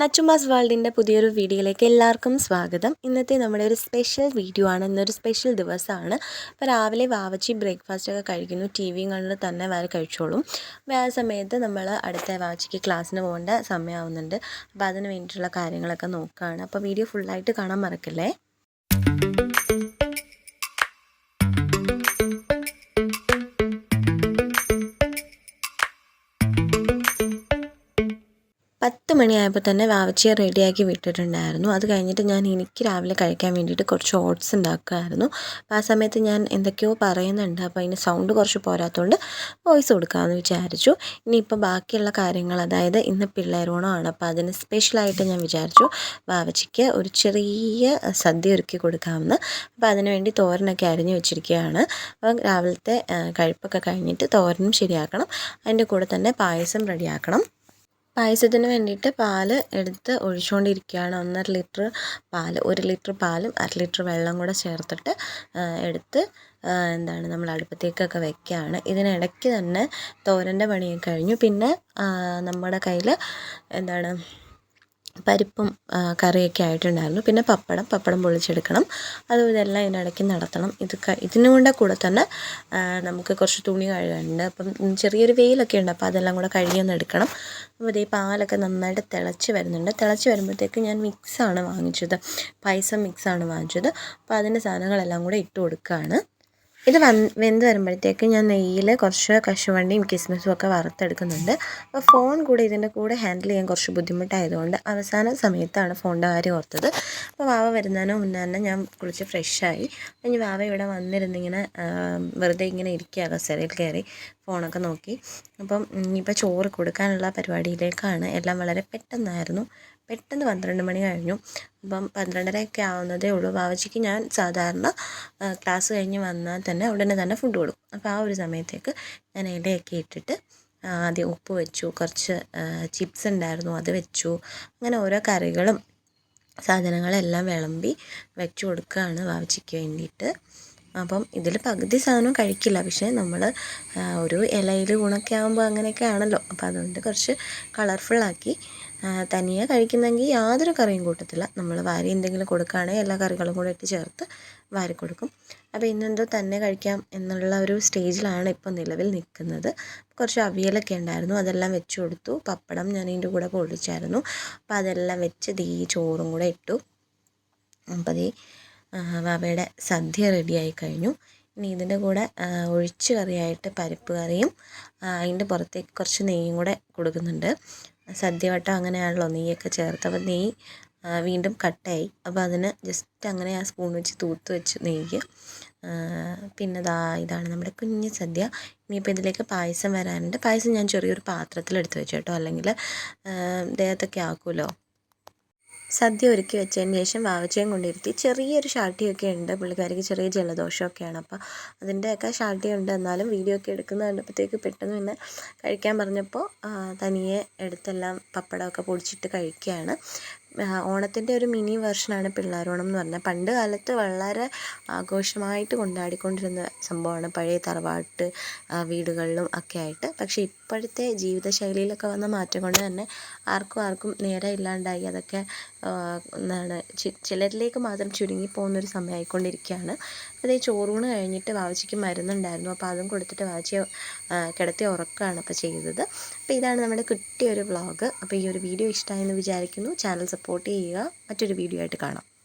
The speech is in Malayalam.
നച്ചുമാസ് വേൾഡിന്റെ പുതിയൊരു വീഡിയോയിലേക്ക് എല്ലാവർക്കും സ്വാഗതം. ഇന്നത്തെ നമ്മുടെ ഒരു സ്പെഷ്യൽ വീഡിയോ ആണ്. ഇന്നൊരു സ്പെഷ്യൽ ദിവസമാണ്. അപ്പോൾ രാവിലെ വാവച്ചി ബ്രേക്ക്ഫാസ്റ്റ് ഒക്കെ കഴിക്കുന്നു. ടി വിയും കണ്ട് തന്നെ വേറെ കഴിച്ചോളും. അപ്പോൾ ആ സമയത്ത് നമ്മൾ അടുത്ത വാവച്ചിക്ക് ക്ലാസ്സിന് പോകേണ്ട സമയമാവുന്നുണ്ട്. അപ്പോൾ അതിന് വേണ്ടിയിട്ടുള്ള കാര്യങ്ങളൊക്കെ നോക്കുകയാണ് അപ്പോൾ വീഡിയോ ഫുള്ളായിട്ട് കാണാൻ മറക്കല്ലേ? മണിയായപ്പോൾ തന്നെ വാവച്ചിയെ റെഡിയാക്കി വിട്ടിട്ടുണ്ടായിരുന്നു. അത് കഴിഞ്ഞിട്ട് ഞാൻ എനിക്ക് രാവിലെ കഴിക്കാൻ വേണ്ടിയിട്ട് കുറച്ച് ഓട്സ് ഉണ്ടാക്കുമായിരുന്നു ആ സമയത്ത് ഞാൻ എന്തൊക്കെയോ പറയുന്നുണ്ട്. അപ്പോൾ അതിന് സൗണ്ട് കുറച്ച് പോരാത്തതുകൊണ്ട് വോയിസ് കൊടുക്കാമെന്ന് വിചാരിച്ചു. ഇനിയിപ്പോൾ ബാക്കിയുള്ള കാര്യങ്ങൾ അതായത് ഇന്ന് പിള്ളേരോണമാണ് അപ്പോൾ അതിന് സ്പെഷ്യലായിട്ട് ഞാൻ വിചാരിച്ചു വാവച്ചിക്ക് ഒരു ചെറിയ സദ്യ ഒരുക്കി കൊടുക്കാമെന്ന്. അപ്പോൾ അതിനുവേണ്ടി തോരനൊക്കെ അരിഞ്ഞു വെച്ചിരിക്കുകയാണ്. അപ്പം രാവിലത്തെ കഴിപ്പൊക്കെ കഴിഞ്ഞിട്ട് തോരനും ശരിയാക്കണം. അതിന്റെ കൂടെ തന്നെ പായസം റെഡിയാക്കണം. പായസത്തിന് വേണ്ടിയിട്ട് പാൽ എടുത്ത് ഒഴിച്ചുകൊണ്ടിരിക്കുകയാണ് ഒന്നര ലിറ്റർ പാൽ ഒരു ലിറ്റർ പാലും അര ലിറ്റർ വെള്ളം കൂടെ ചേർത്തിട്ട് എടുത്ത് എന്താണ് നമ്മൾ അടുപ്പത്തേക്കൊക്കെ വെക്കുകയാണ്. ഇതിനിടയ്ക്ക് തന്നെ തോരന്റെ പണിയൊക്കെ കഴിഞ്ഞു. പിന്നെ നമ്മുടെ കയ്യിൽ എന്താണ് പരിപ്പും കറിയൊക്കെ ആയിട്ടുണ്ടായിരുന്നു. പിന്നെ പപ്പടം പപ്പടം പൊളിച്ചെടുക്കണം. അതും ഇതെല്ലാം ഇതിനിടയ്ക്ക് നടത്തണം. ഇത് ഇതിനും കൂടെ കൂടെ തന്നെ നമുക്ക് കുറച്ച് തുണി കഴുകാനുണ്ട്. അപ്പം ചെറിയൊരു വെയിലൊക്കെ ഉണ്ട് അപ്പോൾ അതെല്ലാം കൂടെ കഴുകിയൊന്ന് എടുക്കണം. അപ്പോൾ ഇതേ പാലൊക്കെ നന്നായിട്ട് തിളച്ച് വരുന്നുണ്ട്. തിളച്ച് വരുമ്പോഴത്തേക്ക് ഞാൻ മിക്സാണ് വാങ്ങിച്ചത്. പായസം മിക്സാണ് വാങ്ങിച്ചത്. അപ്പോൾ അതിന്റെ സാധനങ്ങളെല്ലാം കൂടെ ഇട്ട് കൊടുക്കുകയാണ്. ഇത് വെന്ത് വരുമ്പോഴത്തേക്ക് ഞാൻ നെയ്യിൽ കുറച്ച് കശുവണ്ടിയും കിസ്മിസും ഒക്കെ വറുത്തെടുക്കുന്നുണ്ട്. അപ്പോൾ ഫോൺ കൂടെ ഇതിന്റെ കൂടെ ഹാൻഡിൽ ചെയ്യാൻ കുറച്ച് ബുദ്ധിമുട്ടായതുകൊണ്ട് അവസാന സമയത്താണ് ഫോണിന്റെ കാര്യം ഓർത്തത്. അപ്പോൾ വാവ വരുന്നതിന് മുന്നേ തന്നെ ഞാൻ കുളിച്ച് ഫ്രഷായി ഇനി വാവ ഇവിടെ വന്നിരുന്നിങ്ങനെ വെറുതെ ഇങ്ങനെ ഇരിക്കുക കസേരയിൽ കയറി ഫോണൊക്കെ നോക്കി. അപ്പം ഇനിയിപ്പോൾ ചോറ് കൊടുക്കാനുള്ള പരിപാടിയിലേക്കാണ്. എല്ലാം വളരെ പെട്ടെന്നായിരുന്നു. പെട്ടെന്ന് പന്ത്രണ്ട് മണി കഴിഞ്ഞു. അപ്പം പന്ത്രണ്ടരയൊക്കെ ആവുന്നതേ ഉള്ളൂ. വാവച്ചിക്ക് ഞാൻ സാധാരണ ക്ലാസ് കഴിഞ്ഞ് വന്നാൽ തന്നെ ഉടനെ തന്നെ ഫുഡ് കൊടുക്കും. അപ്പോൾ ആ ഒരു സമയത്തേക്ക് ഞാൻ ഇലയൊക്കെ ഇട്ടിട്ട് ആദ്യം ഉപ്പ് വെച്ചു കുറച്ച് ചിപ്സ് ഉണ്ടായിരുന്നു അത് വെച്ചു. അങ്ങനെ ഓരോ കറികളും സാധനങ്ങളെല്ലാം വിളമ്പി വെച്ചു കൊടുക്കുകയാണ് വാവച്ചിക്ക് വേണ്ടിയിട്ട്. അപ്പം ഇതിൽ പകുതി സാധനം കഴിക്കില്ല. പക്ഷേ നമ്മൾ ഒരു ഇലയിൽ ഗുണമൊക്കെ ആകുമ്പോൾ അങ്ങനെയൊക്കെ ആണല്ലോ. അപ്പോൾ അതുകൊണ്ട് കുറച്ച് കളർഫുള്ളാക്കി തനിയെ കഴിക്കുന്നെങ്കിൽ യാതൊരു കറിയും കൂട്ടത്തില്ല. നമ്മൾ വാരി എന്തെങ്കിലും കൊടുക്കുകയാണെങ്കിൽ എല്ലാ കറികളും കൂടെ ഇട്ട് ചേർത്ത് വാരി കൊടുക്കും. അപ്പോൾ ഇന്നെന്തോ തന്നെ കഴിക്കാം എന്നുള്ള ഒരു സ്റ്റേജിലാണ് ഇപ്പോൾ നിലവിൽ നിൽക്കുന്നത്. കുറച്ച് അവിയലൊക്കെ ഉണ്ടായിരുന്നു അതെല്ലാം വെച്ച് കൊടുത്തു. പപ്പടം ഞാൻ ഇതിന്റെ കൂടെ പൊള്ളിച്ചായിരുന്നു അപ്പോൾ അതെല്ലാം വെച്ച് ദീ ചോറും കൂടെ ഇട്ടു. അപ്പോൾ ദീ വാവയുടെ സദ്യ റെഡിയായി കഴിഞ്ഞു. ഇനി ഇതിന്റെ കൂടെ ഒഴിച്ച് കറിയായിട്ട് പരിപ്പ് കറിയും അതിന്റെ പുറത്തേക്ക് കുറച്ച് നെയ്യും കൂടെ കൊടുക്കുന്നുണ്ട്. സദ്യ അങ്ങനെയാണല്ലോ നെയ്യൊക്കെ ചേർത്ത്. അപ്പോൾ നെയ്യ് വീണ്ടും കട്ടായി. അപ്പോൾ അതിന് ജസ്റ്റ് അങ്ങനെ ആ സ്പൂൺ വെച്ച് തൂത്ത് വെച്ച് നെയ്യ്. പിന്നെ ദാ ഇതാണ് നമ്മുടെ കുഞ്ഞ് സദ്യ. ഇനിയിപ്പോൾ ഇതിലേക്ക് പായസം വരാനുണ്ട്. പായസം ഞാൻ ചെറിയൊരു പാത്രത്തിലെടുത്ത് വെച്ചു കേട്ടോ. അല്ലെങ്കിൽ ദേഹത്തൊക്കെ ആക്കുമല്ലോ. സദ്യ ഒരുക്കി വെച്ചതിന് ശേഷം വാവച്ചയും കൊണ്ടിരുത്തി. ചെറിയൊരു ഷാട്ടിയൊക്കെ ഉണ്ട് പുള്ളിക്കാരിക്ക് ചെറിയ ജലദോഷമൊക്കെയാണ്. അപ്പോൾ അതിന്റെയൊക്കെ ഉണ്ട്. എന്നാലും വീഡിയോ ഒക്കെ എടുക്കുന്ന കണ്ടപ്പോഴത്തേക്ക് പെട്ടെന്ന് പിന്നെ കഴിക്കാൻ പറഞ്ഞപ്പോൾ തനിയെ എടുത്തെല്ലാം പപ്പടമൊക്കെ പൊടിച്ചിട്ട് കഴിക്കുകയാണ്. ഓണത്തിന്റെ ഒരു മിനി വേർഷനാണ് പിള്ളാരോണം എന്ന് പറഞ്ഞാൽ പണ്ട് കാലത്ത് വളരെ ആഘോഷമായിട്ട് കൊണ്ടാടിക്കൊണ്ടിരുന്ന സംഭവമാണ് പഴയ തറവാട്ട് വീടുകളിലും ഒക്കെ ആയിട്ട്. പക്ഷേ ഇപ്പോഴത്തെ ജീവിതശൈലിയിലൊക്കെ വന്ന മാറ്റം കൊണ്ട് തന്നെ ആർക്കും ആർക്കും നേരെ ഇല്ലാണ്ടായി. അതൊക്കെ എന്താണ് ചിലരിലേക്ക് മാത്രം ചുരുങ്ങി പോകുന്നൊരു സമയമായിക്കൊണ്ടിരിക്കുകയാണ്. അതേ ചോറൂണ് കഴിഞ്ഞിട്ട് വാവച്ചിക്ക് മരുന്നുണ്ടായിരുന്നു. അപ്പോൾ അതും കൊടുത്തിട്ട് വാവച്ചിയെ കിടത്തി ഉറക്കുകയാണ് അപ്പോൾ ചെയ്തത്. അപ്പോൾ ഇതാണ് നമ്മുടെ കുട്ടിയൊരു വ്ളോഗ്. അപ്പോൾ ഈ ഒരു വീഡിയോ ഇഷ്ടമായെന്ന് വിചാരിക്കുന്നു. ചാനൽ സപ്പോർട്ട് ചെയ്യുക. മറ്റൊരു വീഡിയോ ആയിട്ട് കാണാം.